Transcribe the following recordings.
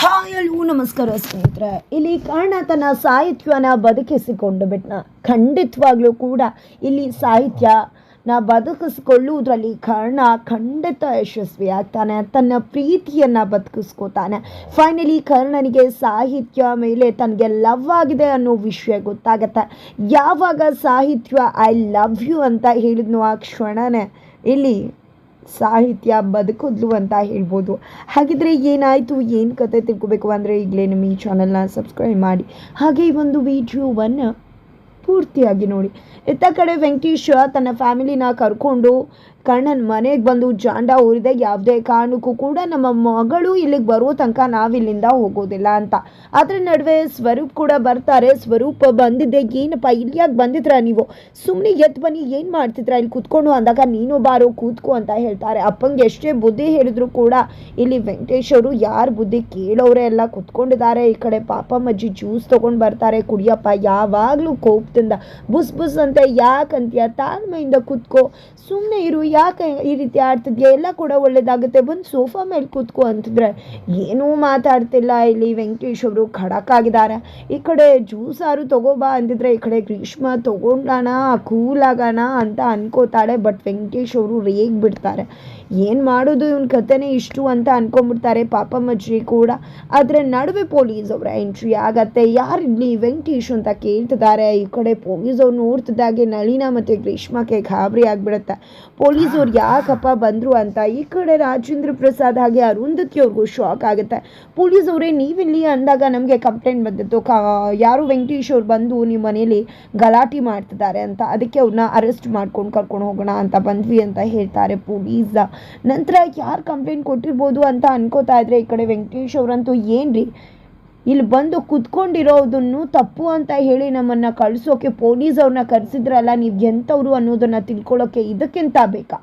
Hi ಅಲ್ಲೂ ನಮಸ್ಕಾರ ಸ್ನೇಹಿತರೆ. ಇಲ್ಲಿ ಕರ್ಣ ತನ್ನ ಸಾಹಿತ್ಯನ ಬದುಕಿಸಿಕೊಂಡು ಬಿಟ್ನ. ಖಂಡಿತವಾಗ್ಲೂ ಕೂಡ ಇಲ್ಲಿ ಸಾಹಿತ್ಯನ ಬದುಕಿಸ್ಕೊಳ್ಳುವುದರಲ್ಲಿ ಕರ್ಣ ಖಂಡಿತ ಯಶಸ್ವಿ ಆಗ್ತಾನೆ ತನ್ನ ಪ್ರೀತಿಯನ್ನು ಬದುಕಿಸ್ಕೋತಾನೆ. ಫೈನಲಿ ಕರ್ಣನಿಗೆ ಸಾಹಿತ್ಯ ಮೇಲೆ ತನಗೆ ಲವ್ ಆಗಿದೆ ಅನ್ನೋ ವಿಷಯ ಗೊತ್ತಾಗತ್ತೆ. ಯಾವಾಗ ಸಾಹಿತ್ಯ ಐ ಲವ್ ಯು ಅಂತ ಹೇಳಿದ್ನೋ ಆ ಕ್ಷಣನೇ ಇಲ್ಲಿ ಸಾಹಿತ್ಯ ಬದುಕುದ್ಲು ಅಂತ ಹೇಳ್ಬೋದು. ಹಾಗಿದ್ರೆ ಏನಾಯಿತು? ಏನು ಕತೆ ತಿಳ್ಕೊಬೇಕು ಅಂದರೆ ಈಗಲೇ ನಿಮ್ಮ ಈ ಚಾನಲ್ನ ಸಬ್ಸ್ಕ್ರೈಬ್ ಮಾಡಿ. ಹಾಗೆ ಈ ಒಂದು ವಿಡಿಯೋವನ್ನು ಪೂರ್ತಿಯಾಗಿ ನೋಡಿ. ಇತ್ತ ಕಡೆ ವೆಂಕಟೇಶ ತನ್ನ ಫ್ಯಾಮಿಲಿನ ಕರ್ಕೊಂಡು ಕರ್ಣನ ಮನೆಗೆ ಬಂದು ಜಾಂಡ ಊರಿದೆ. ಯಾವುದೇ ಕಾರಣಕ್ಕೂ ಕೂಡ ನಮ್ಮ ಮಗಳು ಇಲ್ಲಿಗೆ ಬರೋ ತನಕ ನಾವಿಲ್ಲಿಂದ ಹೋಗೋದಿಲ್ಲ ಅಂತ. ಅದ್ರ ನಡುವೆ ಸ್ವರೂಪ್ ಕೂಡ ಬರ್ತಾರೆ. ಸ್ವರೂಪ್ ಬಂದಿದ್ದೆ. ಏನಪ್ಪ ಇಲ್ಲಿ ಬಂದಿದ್ರ ನೀವು? ಸುಮ್ಮನೆ ಎದ್ದು ಬನ್ನಿ. ಏನು ಮಾಡ್ತಿದ್ರ? ಇಲ್ಲಿ ಕೂತ್ಕೊಂಡು ಅಂದಾಗ ನೀನು ಬಾರೋ, ಕೂತ್ಕೋ ಅಂತ ಹೇಳ್ತಾರೆ. ಅಪ್ಪಂಗೆ ಎಷ್ಟೇ ಬುದ್ಧಿ ಹೇಳಿದ್ರು ಕೂಡ ಇಲ್ಲಿ ವೆಂಕಟೇಶ್ ಅವರು ಯಾರು ಬುದ್ಧಿ ಕೇಳೋರೆ ಎಲ್ಲ ಕೂತ್ಕೊಂಡಿದ್ದಾರೆ. ಈ ಕಡೆ ಪಾಪಮ್ಮಜ್ಜಿ ಜ್ಯೂಸ್ ತೊಗೊಂಡು ಬರ್ತಾರೆ. ಕುಡಿಯಪ್ಪ, ಯಾವಾಗಲೂ ಬುಸ್ ಬುಸ್ ಅಂತ ಯಾಕಂತೀಯ ತಾಳ್ಮೆಯಿಂದ ಕೂತ್ಕೋ. ಸುಮ್ಮನೆ ಇರು, ಯಾಕೆ ಈ ರೀತಿ ಆಡ್ತಿದ್ಯಾ? ಎಲ್ಲ ಕೂಡ ಒಳ್ಳೇದಾಗುತ್ತೆ. ಬಂದು ಸೋಫಾ ಮೇಲೆ ಕೂತ್ಕೋ ಅಂತಿದ್ರೆ ಏನೂ ಮಾತಾಡ್ತಿಲ್ಲ ಇಲ್ಲಿ ವೆಂಕಟೇಶ್ ಅವರು. ಖಡಕ್ ಆಗಿದ್ದಾರೆ ಈ ಕಡೆ ಜ್ಯೂಸಾರು ತಗೋಬಾ ಅಂದಿದ್ರೆ ಈ ಕಡೆ ಗ್ರೀಷ್ಮ ತಗೊಂಡಾನ, ಕೂಲ್ ಆಗೋಣ ಅಂತ ಅನ್ಕೋತಾಳೆ. ಬಟ್ ವೆಂಕಟೇಶ್ ಅವರು ರೇಗ್ ಬಿಡ್ತಾರೆ. ಏನು ಮಾಡೋದು? ಇವನ ಕಥೆನೇ ಇಷ್ಟು ಅಂತ ಅನ್ಕೊಂಡ್ಬಿಡ್ತಾರೆ ಮಜ್ಜಿ ಕೂಡ. ಅದರ ನಡುವೆ ಪೊಲೀಸ್ ಅವರ ಎಂಟ್ರಿ ಆಗತ್ತೆ. ಯಾರಿಲ್ಲಿ ವೆಂಕಟೇಶ್ ಅಂತ ಕೇಳ್ತಿದ್ದಾರೆ ಈ ಕಡೆ. ಪೊಲೀಸ್ ಅವ್ರು ನೋಡ್ತಿದ್ದಾಗೆ ನಳಿನ ಮತ್ತು ಗ್ರೀಷ್ಮಕ್ಕೆ ಗಾಬರಿ ಆಗಿಬಿಡುತ್ತೆ. ಪೊಲೀಸ್ ಅವ್ರು ಯಾಕಪ್ಪ ಬಂದರು ಅಂತ ಈ ಕಡೆ ರಾಜೇಂದ್ರ ಪ್ರಸಾದ್ ಹಾಗೆ ಅರುಂಧತಿ ಅವ್ರಿಗೂ ಶಾಕ್ ಆಗುತ್ತೆ. ಪೊಲೀಸ್ ಅವರೇ ನೀವಿಲ್ಲಿ ಅಂದಾಗ ನಮಗೆ ಕಂಪ್ಲೇಂಟ್ ಬಂದಿತ್ತು. ಕ, ಯಾರು ವೆಂಕಟೇಶ್ ಅವ್ರು ಬಂದು ನಿಮ್ಮ ಮನೇಲಿ ಗಲಾಟೆ ಮಾಡ್ತಿದ್ದಾರೆ ಅಂತ, ಅದಕ್ಕೆ ಅವ್ರನ್ನ ಅರೆಸ್ಟ್ ಮಾಡ್ಕೊಂಡು ಕರ್ಕೊಂಡು ಹೋಗೋಣ ಅಂತ ಬಂದ್ವಿ ಅಂತ ಹೇಳ್ತಾರೆ ಪೊಲೀಸ್. ನಂತರ ಯಾರು ಕಂಪ್ಲೇಂಟ್ ಕೊಟ್ಟಿರ್ಬೋದು ಅಂತ ಅನ್ಕೋತಾ ಇದ್ರೆ ಈ ಕಡೆ ವೆಂಕಟೇಶ್ ಅವರಂತೂ ಏನ್ರಿ? ಇಲ್ಲಿ ಬಂದು ಕುತ್ಕೊಂಡಿರೋದನ್ನು ತಪ್ಪು ಅಂತ ಹೇಳಿ ನಮ್ಮನ್ನು ಕಳಿಸೋಕೆ ಪೊಲೀಸ್ ಅವ್ರನ್ನ ಕರೆಸಿದ್ರಲ್ಲ, ನೀವು ಎಂಥವ್ರು ಅನ್ನೋದನ್ನು ತಿಳ್ಕೊಳ್ಳೋಕೆ ಇದಕ್ಕಿಂತ ಬೇಕಾ?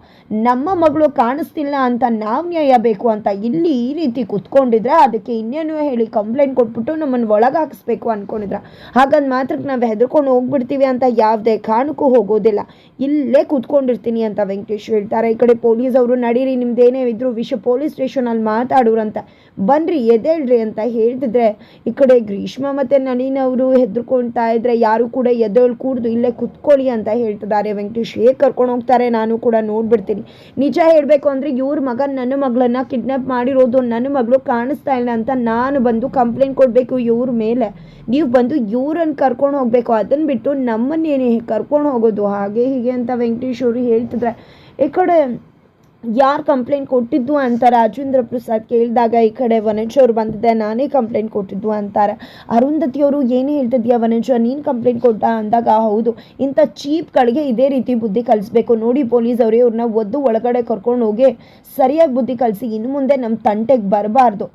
ನಮ್ಮ ಮಗಳು ಕಾಣಿಸ್ತಿಲ್ಲ ಅಂತ ನಾವು ನ್ಯಾಯ ಬೇಕು ಅಂತ ಇಲ್ಲಿ ಈ ರೀತಿ ಕುತ್ಕೊಂಡಿದ್ರೆ ಅದಕ್ಕೆ ಇನ್ನೇನು ಹೇಳಿ ಕಂಪ್ಲೇಂಟ್ ಕೊಟ್ಬಿಟ್ಟು ನಮ್ಮನ್ನು ಒಳಗೆ ಹಾಕಿಸ್ಬೇಕು ಅಂದ್ಕೊಂಡಿದ್ರ ಹಾಗಂದ್ ಮಾತ್ರಕ್ಕೆ ನಾವು ಹೆದರ್ಕೊಂಡು ಹೋಗ್ಬಿಡ್ತೀವಿ ಅಂತ ಯಾವುದೇ ಕಾರಣಕ್ಕೂ ಹೋಗೋದಿಲ್ಲ. ಇಲ್ಲೇ ಕುತ್ಕೊಂಡಿರ್ತೀನಿ ಅಂತ ವೆಂಕಟೇಶ್ ಹೇಳ್ತಾರೆ. ಈ ಕಡೆ ಪೊಲೀಸ್ ಅವರು ನಡೀರಿ, ನಿಮ್ದೇನೇ ಇದ್ರು ವಿಷಯ ಪೊಲೀಸ್ ಸ್ಟೇಷನಲ್ಲಿ ಅಂತ ಬನ್ರಿ ಎದೇಳ್ರಿ ಅಂತ ಹೇಳ್ತಿದ್ರೆ ಈ ಕಡೆ ಗ್ರೀಷ್ಮ ಮತ್ತು ನಳಿನವರು ಹೆದರ್ಕೊಳ್ತಾ ಇದ್ರೆ ಯಾರು ಕೂಡ ಎದ್ದೇಳು ಕೂಡ್ದು ಇಲ್ಲೇ ಕುತ್ಕೊಳ್ಳಿ ಅಂತ ಹೇಳ್ತಿದ್ದಾರೆ. ವೆಂಕಟೇಶ್ ಹೇಗೆ ಕರ್ಕೊಂಡು ಹೋಗ್ತಾರೆ? ನಾನು ಕೂಡ ನೋಡ್ಬಿಡ್ತೀನಿ. ನಿಜ ಹೇಳಬೇಕು ಅಂದರೆ ಇವ್ರ ಮಗ ನನ್ನ ಮಗಳನ್ನು ಕಿಡ್ನಾಪ್ ಮಾಡಿರೋದು ನನ್ನ ಮಗಳು ಕಾಣಿಸ್ತಾ ಇಲ್ಲ ಅಂತ ನಾನು ಬಂದು ಕಂಪ್ಲೇಂಟ್ ಕೊಡಬೇಕು ಇವ್ರ ಮೇಲೆ. ನೀವು ಬಂದು ಇವ್ರನ್ನ ಕರ್ಕೊಂಡು ಹೋಗಬೇಕು. ಅದನ್ನು ಬಿಟ್ಟು ನಮ್ಮನ್ನೇನೆ ಕರ್ಕೊಂಡು ಹೋಗೋದು? ಹಾಗೆ ಹೀಗೆ ಅಂತ ವೆಂಕಟೇಶ್ ಅವರು ಹೇಳ್ತಿದ್ರೆ. ಈ ಕಡೆ ಯಾರು ಕಂಪ್ಲೇಂಟ್ ಕೊಟ್ಟಿದ್ದು ಅಂತ ರಾಜೇಂದ್ರ ಪ್ರಸಾದ್ ಕೇಳಿದಾಗ ಈ ಕಡೆ ವನಜ್ ಅವ್ರು ಬಂದಿದೆ, ನಾನೇ ಕಂಪ್ಲೇಂಟ್ ಕೊಟ್ಟಿದ್ದು ಅಂತಾರೆ. ಅರುಂಧತಿ ಅವರು ಏನು ಹೇಳ್ತಿದ್ಯಾ ವನಜ, ನೀನು ಕಂಪ್ಲೇಂಟ್ ಕೊಟ್ಟ ಅಂದಾಗ ಹೌದು, ಇಂಥ ಚೀಪ್ಗಳಿಗೆ ಇದೇ ರೀತಿ ಬುದ್ಧಿ ಕಲಿಸ್ಬೇಕು. ನೋಡಿ ಪೊಲೀಸ್ ಅವರೇ ಅವ್ರನ್ನ ಒದ್ದು ಒಳಗಡೆ ಕರ್ಕೊಂಡು ಹೋಗಿ ಸರಿಯಾಗಿ ಬುದ್ಧಿ ಕಲಿಸಿ, ಇನ್ನು ಮುಂದೆ ನಮ್ಮ ತಂಟೆಗೆ ಬರಬಾರ್ದು.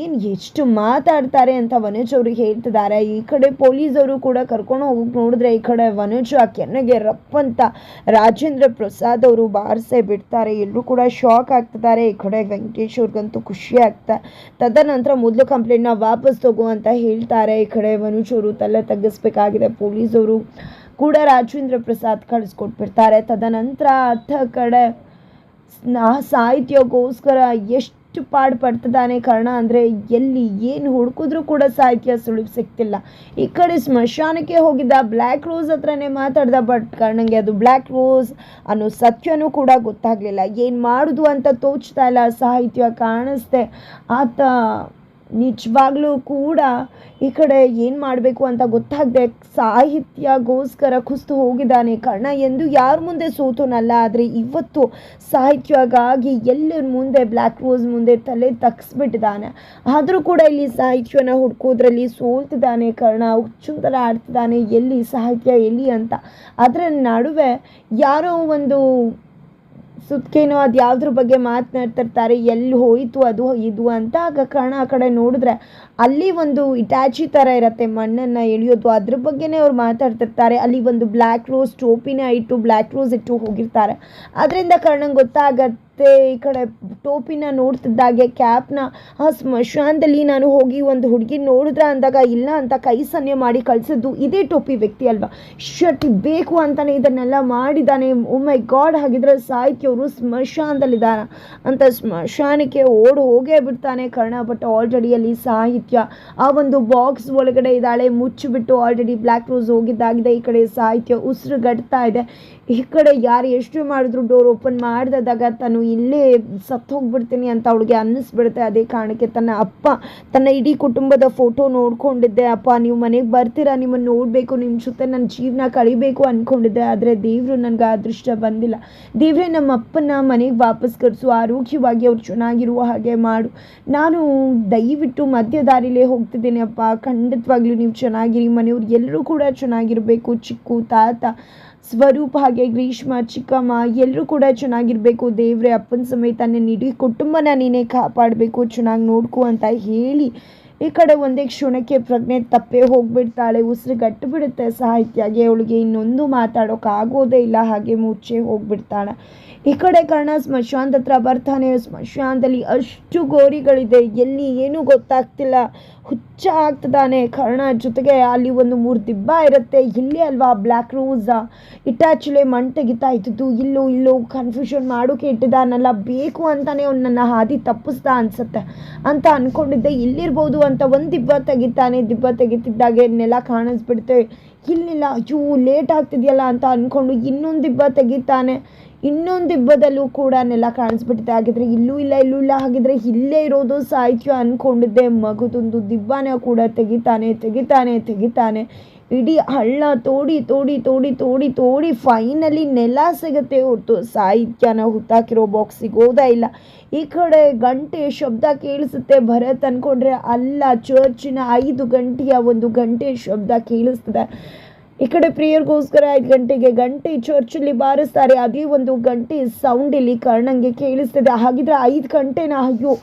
ಏನು ಎಷ್ಟು ಮಾತಾಡ್ತಾರೆ ಅಂತ ವನಜ್ ಅವರು ಹೇಳ್ತಿದ್ದಾರೆ. ಈ ಕಡೆ ಪೊಲೀಸ್ ಅವರು ಕೂಡ ಕರ್ಕೊಂಡು ಹೋಗಿ ನೋಡಿದ್ರೆ ಈ ಕಡೆ ವನಜ್ ಕೆನ್ನೆಗೆ ರಪ್ಪಂತ ರಾಜೇಂದ್ರ ಪ್ರಸಾದ್ ಅವರು ಬಾರಿಸೇ ಬಿಡ್ತಾರೆ. ಎಲ್ಲರೂ ಕೂಡ ಶಾಕ್ ಆಗ್ತಿದ್ದಾರೆ. ಈ ಕಡೆ ವೆಂಕಟೇಶ್ ಅವ್ರಿಗಂತೂ ಖುಷಿ ಆಗ್ತಾ, ತದನಂತರ ಮೊದಲು ಕಂಪ್ಲೇಂಟ್ನ ವಾಪಸ್ ತಗೋ ಅಂತ ಹೇಳ್ತಾರೆ. ಈ ಕಡೆ ಮನುಜ್ ಅವರು ತಲೆ ತಗ್ಗಿಸ್ಬೇಕಾಗಿದೆ. ಪೊಲೀಸ್ ಅವರು ಕೂಡ ರಾಜೇಂದ್ರ ಪ್ರಸಾದ್ ಕಳಿಸ್ಕೊಟ್ಬಿಡ್ತಾರೆ. ತದನಂತರ ಅತ್ತ ಕಡೆ ನಾ- ಸಾಹಿತ್ಯಕ್ಕೋಸ್ಕರ ಎಷ್ಟು ಪಾಡು ಪಡ್ತಿದ್ದಾನೆ ಕರ್ಣ. ಅಂದರೆ ಎಲ್ಲಿ ಏನು ಹುಡುಕಿದ್ರೂ ಕೂಡ ಸಾಹಿತ್ಯ ಸುಳಿವು ಸಿಗ್ತಿಲ್ಲ. ಈ ಕಡೆ ಸ್ಮಶಾನಕ್ಕೆ ಹೋಗಿದ್ದ ಬ್ಲ್ಯಾಕ್ ರೋಸ್ ಹತ್ರನೇ ಮಾತಾಡ್ದ ಬಟ್ ಕರ್ಣಂಗೆ ಅದು ಬ್ಲ್ಯಾಕ್ ರೋಸ್ ಅನ್ನೋ ಸತ್ಯನೂ ಕೂಡ ಗೊತ್ತಾಗಲಿಲ್ಲ. ಏನು ಮಾಡೋದು ಅಂತ ತೋಚ್ತಾ ಇಲ್ಲ. ಸಾಹಿತ್ಯ ಕಾಣಿಸ್ತೆ. ಆತ ನಿಜವಾಗ್ಲೂ ಕೂಡ ಈ ಕಡೆ ಏನು ಮಾಡಬೇಕು ಅಂತ ಗೊತ್ತಾಗದೆ ಸಾಹಿತ್ಯಗೋಸ್ಕರ ಕುಸ್ತು ಹೋಗಿದ್ದಾನೆ. ಕರ್ಣ ಎಂದು ಯಾರ ಮುಂದೆ ಸೋತೋನಲ್ಲ, ಆದರೆ ಇವತ್ತು ಸಾಹಿತ್ಯಗಾಗಿ ಎಲ್ಲರ ಮುಂದೆ ಬ್ಲ್ಯಾಕ್ ರೋಸ್ ಮುಂದೆ ತಲೆ ತಗ್ಸ್ಬಿಟ್ಟಿದ್ದಾನೆ. ಆದರೂ ಕೂಡ ಇಲ್ಲಿ ಸಾಹಿತ್ಯನ ಹುಡ್ಕೋದ್ರಲ್ಲಿ ಸೋಲ್ತಿದ್ದಾನೆ ಕರ್ಣ ಹುಚ್ಚುಂತರ ಆಡ್ತಿದ್ದಾನೆ, ಎಲ್ಲಿ ಸಾಹಿತ್ಯ ಎಲ್ಲಿ ಅಂತ. ಅದರ ನಡುವೆ ಯಾರೋ ಒಂದು ಸುತ್ತೇನೋ ಅದು ಯಾವುದ್ರ ಬಗ್ಗೆ ಮಾತನಾಡ್ತಿರ್ತಾರೆ, ಎಲ್ಲಿ ಹೋಯಿತು ಅದು, ಇದು ಅಂತ ಆಗ ಕಾರಣ ಆ ಕಡೆ ನೋಡಿದ್ರೆ ಅಲ್ಲಿ ಒಂದು ಇಟ್ಯಾಚಿ ಥರ ಇರುತ್ತೆ ಮಣ್ಣನ್ನು ಎಳೆಯೋದು. ಅದ್ರ ಬಗ್ಗೆನೇ ಅವ್ರು ಮಾತಾಡ್ತಿರ್ತಾರೆ. ಅಲ್ಲಿ ಒಂದು ಬ್ಲ್ಯಾಕ್ ರೋಸ್ ಟೋಪಿನ ಇಟ್ಟು ಬ್ಲ್ಯಾಕ್ ರೋಸ್ ಇಟ್ಟು ಹೋಗಿರ್ತಾರೆ. ಅದರಿಂದ ಕರ್ಣಂಗೆ ಗೊತ್ತಾಗತ್ತೆ ಮತ್ತೆ ಈ ಕಡೆ ಟೋಪಿನ ನೋಡ್ತಿದ್ದಾಗೆ, ಕ್ಯಾಪ್ನ. ಆ ಸ್ಮಶಾನದಲ್ಲಿ ನಾನು ಹೋಗಿ ಒಂದು ಹುಡುಗಿ ನೋಡಿದ್ರ ಅಂದಾಗ, ಇಲ್ಲ ಅಂತ ಕೈ ಸನ್ನೆ ಮಾಡಿ ಕಳಿಸಿದ್ದು ಇದೇ ಟೋಪಿ ವ್ಯಕ್ತಿ ಅಲ್ವಾ? ಶರ್ಟ್ ಬೇಕು ಅಂತಾನೆ ಇದನ್ನೆಲ್ಲ ಮಾಡಿದ್ದಾನೆ ಮೈ ಗಾಡ್, ಹಾಗಿದ್ರೆ ಸಾಹಿತ್ಯವರು ಸ್ಮಶಾನದಲ್ಲಿದ್ದಾನ ಅಂತ ಸ್ಮಶಾನಕ್ಕೆ ಓಡಿ ಹೋಗೇ ಬಿಡ್ತಾನೆ ಕರ್ಣ ಬಟ್ ಆಲ್ರೆಡಿ ಅಲ್ಲಿ ಸಾಹಿತ್ಯ. ಆ ಒಂದು ಬಾಕ್ಸ್ ಒಳಗಡೆ ಇದ್ದಾಳೆ, ಮುಚ್ಚಿಬಿಟ್ಟು ಆಲ್ರೆಡಿ ಬ್ಲ್ಯಾಕ್ ರೋಸ್ ಹೋಗಿದ್ದಾಗಿದೆ, ಈ ಕಡೆ ಸಾಹಿತ್ಯ ಉಸಿರುಗಟ್ತಾ ಇದೆ. ಈ ಕಡೆ ಯಾರು ಎಷ್ಟು ಮಾಡಿದ್ರು ಡೋರ್ ಓಪನ್ ಮಾಡಿದಾಗ ತಾನು ಇಲ್ಲೇ ಸತ್ತು ಹೋಗ್ಬಿಡ್ತೀನಿ ಅಂತ ಅವಳಿಗೆ ಅನ್ನಿಸ್ಬಿಡುತ್ತೆ. ಅದೇ ಕಾರಣಕ್ಕೆ ತನ್ನ ಅಪ್ಪ ತನ್ನ ಇಡೀ ಕುಟುಂಬದ ಫೋಟೋ ನೋಡ್ಕೊಂಡಿದ್ದೆ. ಅಪ್ಪ, ನೀವು ಮನೆಗೆ ಬರ್ತೀರಾ? ನಿಮ್ಮನ್ನು ನೋಡಬೇಕು ನಿಮ್ಮ ಜೊತೆ ನನ್ನ ಜೀವನ ಕಳಿಬೇಕು ಅಂದ್ಕೊಂಡಿದ್ದೆ ಆದರೆ ದೇವರು ನನಗೆ ಅದೃಷ್ಟ ಬಂದಿಲ್ಲ. ದೇವರೇ, ನಮ್ಮ ಅಪ್ಪನ ಮನೆಗೆ ವಾಪಸ್ ಕರೆಸು. ಆರೋಗ್ಯವಾಗಿ ಅವ್ರು ಚೆನ್ನಾಗಿರುವ ಹಾಗೆ ಮಾಡು. ನಾನು ದಯವಿಟ್ಟು ಮಧ್ಯ ದಾರಿಲೇ ಹೋಗ್ತಿದ್ದೀನಿ ಅಪ್ಪ. ಖಂಡಿತವಾಗ್ಲೂ ನೀವು ಚೆನ್ನಾಗಿರಿ. ಮನೆಯವ್ರು ಎಲ್ಲರೂ ಕೂಡ ಚೆನ್ನಾಗಿರಬೇಕು. ಚಿಕ್ಕು, ತಾತ ಸ್ವರೂಪ ಹಾಗೆ ಗ್ರೀಷ್ಮ, ಚಿಕ್ಕಮ್ಮ ಎಲ್ಲರೂ ಕೂಡ ಚೆನ್ನಾಗಿರಬೇಕು. ದೇವ್ರೆ, ಅಪ್ಪನ ಸಮೇತ ನೀಡಿ ಕುಟುಂಬನ ನೀನೇ ಕಾಪಾಡಬೇಕು. ಚೆನ್ನಾಗಿ ನೋಡ್ಕೋ ಅಂತ ಹೇಳಿ ಈ ಕಡೆ ಒಂದೇ ಕ್ಷಣಕ್ಕೆ ಪ್ರಜ್ಞೆ ತಪ್ಪೇ ಹೋಗ್ಬಿಡ್ತಾಳೆ, ಉಸಿರು ಗಟ್ಟು ಬಿಡುತ್ತೆ ಸಾಹಿತ್ಯಗೆ. ಅವಳಿಗೆ ಇನ್ನೊಂದು ಮಾತಾಡೋಕ್ಕಾಗೋದೇ ಇಲ್ಲ, ಹಾಗೆ ಮುಚ್ಚೆ ಹೋಗ್ಬಿಡ್ತಾಳೆ. ಈ ಕಡೆ ಕರ್ಣ ಸ್ಮಶಾನದ ಹತ್ರ ಬರ್ತಾನೆ. ಸ್ಮಶಾನದಲ್ಲಿ ಅಷ್ಟು ಗೋರಿಗಳಿದೆ, ಎಲ್ಲಿ ಏನೂ ಗೊತ್ತಾಗ್ತಿಲ್ಲ. ಹುಚ್ಚ ಆಗ್ತದಾನೆ ಕರ್ಣ ಜೊತೆಗೆ. ಅಲ್ಲಿ ಒಂದು ಮೂರು ದಿಬ್ಬ ಇರುತ್ತೆ. ಇಲ್ಲೇ ಅಲ್ವಾ ಬ್ಲ್ಯಾಕ್ ರೋಸ್? ಇಟಾಚುಲೆ ಮಣ್ ತೆಗಿತಾ ಇದ್ದಿದ್ದು ಇಲ್ಲೋ ಇಲ್ಲೋ ಕನ್ಫ್ಯೂಷನ್ ಮಾಡೋಕೆ ಇಟ್ಟಿದ್ದಾನಲ್ಲ, ಬೇಕು ಅಂತಾನೆ ಅವ್ನು ನನ್ನ ಹಾದಿ ತಪ್ಪಿಸ್ದ ಅನ್ಸುತ್ತೆ ಅಂತ ಅನ್ಕೊಂಡಿದ್ದೆ. ಇಲ್ಲಿರ್ಬೋದು ಅಂತ ಒಂದು ದಿಬ್ಬ ತೆಗಿತಾನೆ, ದಿಬ್ಬ ತೆಗಿತಿದ್ದಾಗೆ ನೆಲ ಕಾಣಿಸ್ಬಿಡುತ್ತೆ. ಇಲ್ಲಿಲ್ಲ ಅಯ್ಯೋ ಲೇಟ್ ಆಗ್ತಿದೆಯಲ್ಲ ಅಂತ ಅಂದ್ಕೊಂಡು ಇನ್ನೊಂದು ದಿಬ್ಬ ತೆಗಿತಾನೆ. ಇನ್ನೊಂದು ದಿಬ್ಬದಲ್ಲೂ ಕೂಡ ನೆಲ ಕಾಣಿಸ್ಬಿಟ್ಟಿದೆ ಹಾಗಿದ್ರೆ ಇಲ್ಲೂ ಇಲ್ಲ ಇಲ್ಲೂ ಇಲ್ಲ. ಹಾಗಿದ್ರೆ ಇಲ್ಲೇ ಇರೋದು ಸಾಹಿತ್ಯ ಅಂದ್ಕೊಂಡಿದ್ದೆ ಮಗುದೊಂದು ದಿಬ್ಬಾನ ಕೂಡ ತೆಗಿತಾನೆ ತೆಗಿತಾನೆ ತೆಗಿತಾನೆ. ಇಡೀ ಹಳ್ಳ ತೋಡಿ ತೋಡಿ ತೋಡಿ ತೋಡಿ ತೋಡಿ ಫೈನಲಿ ನೆಲ ಸಿಗುತ್ತೆ ಹೊರತು. ಸಾಹಿತ್ಯನ ಹುತ್ತಾಕಿರೋ ಬಾಕ್ಸ್ ಸಿಗೋದೇ ಇಲ್ಲ. ಈ ಕಡೆ ಗಂಟೆ ಶಬ್ದ ಕೇಳಿಸುತ್ತೆ ಭರತ್ ಅಂದ್ಕೊಂಡ್ರೆ ಅಲ್ಲ ಚರ್ಚಿನ ಐದು ಗಂಟೆಯ ಒಂದು ಗಂಟೆ ಶಬ್ದ ಕೇಳಿಸ್ತದೆ. ಈ ಕಡೆ ಪ್ರಿಯರ್ಗೋಸ್ಕರ ಐದು ಗಂಟೆಗೆ ಗಂಟೆ ಚರ್ಚಲ್ಲಿ ಬಾರಿಸ್ತಾರೆ. ಅದೇ ಒಂದು ಗಂಟೆ ಸೌಂಡ್ ಇಲ್ಲಿ ಕರ್ಣಂಗೆ ಕೇಳಿಸ್ತದೆ. ಹಾಗಿದ್ರೆ ಐದು ಗಂಟೆನ ಅಯ್ಯೋ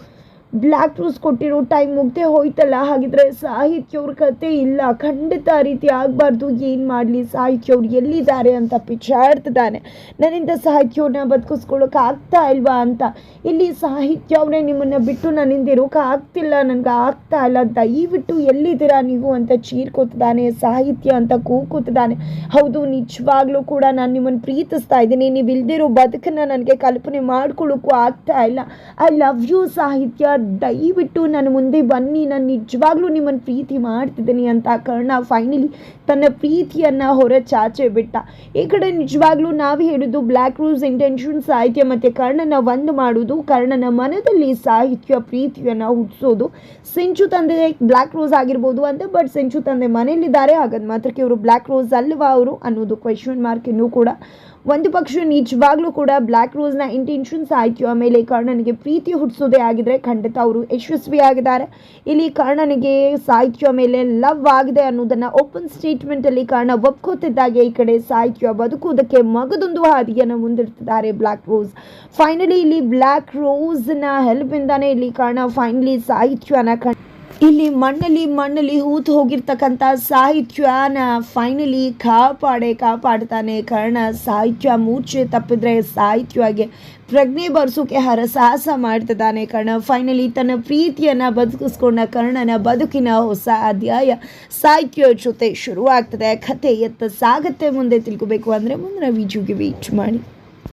ಬ್ಲ್ಯಾಕ್ ರೂಸ್ ಕೊಟ್ಟಿರೋ ಟೈಮ್ ಮುಗ್ದೆ ಹೋಯ್ತಲ್ಲ? ಹಾಗಿದ್ರೆ ಸಾಹಿತ್ಯವ್ರ ಕತೆ ಇಲ್ಲ. ಖಂಡಿತ ಆ ರೀತಿ ಆಗಬಾರ್ದು. ಏನು ಮಾಡಲಿ? ಸಾಹಿತ್ಯ ಅವ್ರು ಎಲ್ಲಿದ್ದಾರೆ ಅಂತ ಪಿಚಾಡ್ತಿದ್ದಾನೆ ನನ್ನಿಂದ ಸಾಹಿತ್ಯವ್ರನ್ನ ಬದುಕಿಸ್ಕೊಳ್ಳೋಕೆ ಆಗ್ತಾ ಇಲ್ವಾ ಅಂತ. ಇಲ್ಲಿ ಸಾಹಿತ್ಯ ಅವರೇ ನಿಮ್ಮನ್ನು ಬಿಟ್ಟು ನನ್ನಿಂದ ಇರೋಕೆ ಆಗ್ತಿಲ್ಲ. ನನಗೆ ಆಗ್ತಾ ಇಲ್ಲ. ಅಂತ ಈ ಬಿಟ್ಟು ಎಲ್ಲಿದ್ದೀರಾ ನೀವು ಅಂತ ಚೀರ್ಕೋತಿದ್ದಾನೆ. ಸಾಹಿತ್ಯ ಅಂತ ಕೂಕುತ್ತಿದ್ದಾನೆ ಹೌದು, ನಿಜವಾಗ್ಲೂ ಕೂಡ ನಾನು ನಿಮ್ಮನ್ನು ಪ್ರೀತಿಸ್ತಾ ಇದ್ದೀನಿ. ನೀವು ಇಲ್ದಿರೋ ಬದುಕನ್ನು ನನಗೆ ಕಲ್ಪನೆ ಮಾಡ್ಕೊಳ್ಳೋಕ್ಕೂ ಆಗ್ತಾ ಇಲ್ಲ. ಐ ಲವ್ ಯು ಸಾಹಿತ್ಯ. ದಯವಿಟ್ಟು ನನ್ನ ಮುಂದೆ ಬನ್ನಿ. ನಾನು ನಿಜವಾಗ್ಲೂ ನಿಮ್ಮನ್ನು ಪ್ರೀತಿ ಮಾಡ್ತಿದ್ದೀನಿ ಅಂತ ಕರ್ಣ ಫೈನಲಿ ತನ್ನ ಪ್ರೀತಿಯನ್ನು ಹೊರ ಚಾಚೆ ಬಿಟ್ಟ. ಈ ಕಡೆ ನಿಜವಾಗ್ಲೂ ನಾವು ಹೇಳೋದು ಬ್ಲ್ಯಾಕ್ ರೂಸ್ ಇಂಟೆನ್ಷನ್ ಸಾಹಿತ್ಯ ಮತ್ತು ಕರ್ಣನ ಒಂದು ಮಾಡೋದು ಕರ್ಣನ ಮನದಲ್ಲಿ ಸಾಹಿತ್ಯ ಪ್ರೀತಿಯನ್ನು ಹುಟ್ಟಿಸೋದು. ಸೆಂಚು ತಂದೆ ಬ್ಲ್ಯಾಕ್ ರೋಸ್ ಆಗಿರ್ಬೋದು ಅಂತ ಬಟ್ ಸೆಂಚು ತಂದೆ ಮನೆಯಲ್ಲಿದ್ದಾರೆ. ಹಾಗಾದ ಮಾತ್ರಕ್ಕೆ ಇವರು ಬ್ಲ್ಯಾಕ್ ರೋಸ್ ಅಲ್ವಾ ಅವರು ಅನ್ನೋದು ಕ್ವೆಶನ್ ಮಾರ್ಕ್ ಇನ್ನೂ ಕೂಡ. ಒಂದು ಪಕ್ಷ ನಿಜವಾಗ್ಲೂ ಕೂಡ ಬ್ಲ್ಯಾಕ್ ರೋಸ್ನ ಇಂಟೆನ್ಷನ್ಸ್ ಸಾಹಿತ್ಯ ಮೇಲೆ ಕರ್ಣನಿಗೆ ಪ್ರೀತಿ ಹುಟ್ಟಿಸೋದೇ ಆಗಿದ್ರೆ ಖಂಡಿತ ಅವರು ಯಶಸ್ವಿ ಆಗಿದ್ದಾರೆ ಇಲ್ಲಿ ಕರ್ಣನಿಗೆ ಸಾಹಿತ್ಯ ಮೇಲೆ ಲವ್ ಆಗಿದೆ ಅನ್ನೋದನ್ನ ಓಪನ್ ಸ್ಟೇಟ್ಮೆಂಟಲ್ಲಿ ಕರ್ಣ ಒಪ್ಕೋತಿದ್ದಾಗೆ ಈ ಕಡೆ ಸಾಹಿತ್ಯ ಬದುಕುವುದಕ್ಕೆ ಮಗದೊಂದು ಹಾದಿಯನ್ನು ಮುಂದಿಡ್ತಿದ್ದಾರೆ ಬ್ಲ್ಯಾಕ್ ರೋಸ್ ಫೈನಲಿ ಇಲ್ಲಿ ಬ್ಲ್ಯಾಕ್ ರೋಸ್ನ ಹೆಲ್ಪಿಂದಾನೇ ಇಲ್ಲಿ ಕರ್ಣ ಫೈನಲಿ ಸಾಹಿತ್ಯನ ಕಣ್ ಇಲ್ಲಿ ಮಣ್ಣಲ್ಲಿ ಮಣ್ಣಲ್ಲಿ ಹೂತು ಹೋಗಿರ್ತಕ್ಕಂಥ ಸಾಹಿತ್ಯನ ಫೈನಲಿ ಕಾಪಾಡೆ, ಕಾಪಾಡ್ತಾನೆ. ಕರ್ಣ ಸಾಹಿತ್ಯ ಮೂರ್ಛೆ ತಪ್ಪಿದ್ರೆ ಸಾಹಿತ್ಯವಾಗಿ ಪ್ರಜ್ಞೆ ಬರ್ಸೋಕೆ ಹರಸಾಹಸ ಮಾಡ್ತಿದ್ದಾನೆ ಕರ್ಣ. ಫೈನಲಿ ತನ್ನ ಪ್ರೀತಿಯನ್ನು ಬದುಕಿಸ್ಕೊಂಡ ಕರ್ಣನ ಬದುಕಿನ ಹೊಸ ಅಧ್ಯಾಯ ಸಾಹಿತ್ಯ ಜೊತೆ ಶುರುವಾಗ್ತದೆ. ಕಥೆ ಎತ್ತ ಸಾಗತ್ತೆ ಮುಂದೆ ತಿಳ್ಕೊಬೇಕು ಅಂದರೆ ಮುಂದಿನ ವೀಜುಗೆ ವೀಚ್ ಮಾಡಿ.